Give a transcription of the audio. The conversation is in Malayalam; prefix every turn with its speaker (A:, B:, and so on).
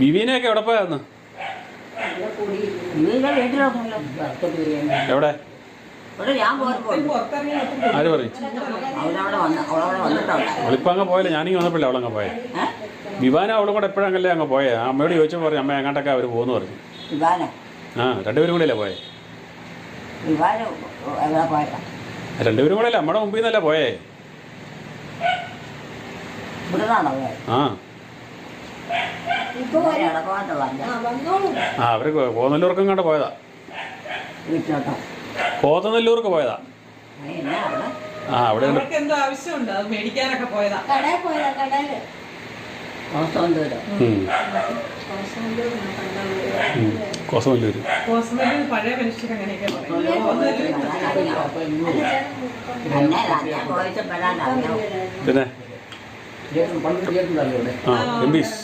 A: ബിബീനെയൊക്കെ എവിടെ പോയാന്ന്? എവിടെ? ആര് പറയും? അങ്ങ് പോയല്ലേ ഞാനിങ്ങനെ വന്നപ്പോഴേ അവളങ്ങ് പോയെ. വിവാന അവളും കൂടെ എപ്പോഴങ്ങല്ലേ അങ്ങ് പോയെ? ആ അമ്മയോട് ചോദിച്ചപ്പോൾ പറഞ്ഞു അമ്മ എങ്ങോട്ടൊക്കെ അവർ പോകുന്നു പറഞ്ഞു. ആ രണ്ടുപേരും കൂടെ അല്ലേ പോയെ? രണ്ടുപേരും കൂടെ അല്ലേ നമ്മുടെ മുമ്പിൽ നിന്നല്ലേ പോയേ?
B: ഇവിടെ നിന്നാണോ പോയത്
A: ആ
B: ഇടപാട്
A: ആ അവർ കോതനല്ലൂർക്കും കണ്ട് പോയതാ.
B: വീട്ടിലോട്ടോ
A: കോതനല്ലൂർക്ക് പോയതാ.
B: എന്നാ അവിടെ?
A: ആ അവിടെ ഉണ്ട്
C: അവർക്ക് എന്തോ ആവശ്യമുണ്ട് അത് മേടിക്കാനൊക്കെ പോയതാ.
D: കടയിൽ പോയതാ കടയിൽ
B: കോസന്തൂരോ
A: ഉം. ഉം. കോസനല്ലൂർ
C: ഹോസ്പിറ്റലിൽ പഴയ മനുഷ്യർ അങ്ങനെയൊക്കെ പറയും.
B: എന്നെ ഞാൻ അറിയാം.
A: പിന്നെ? ആ എം പീസ്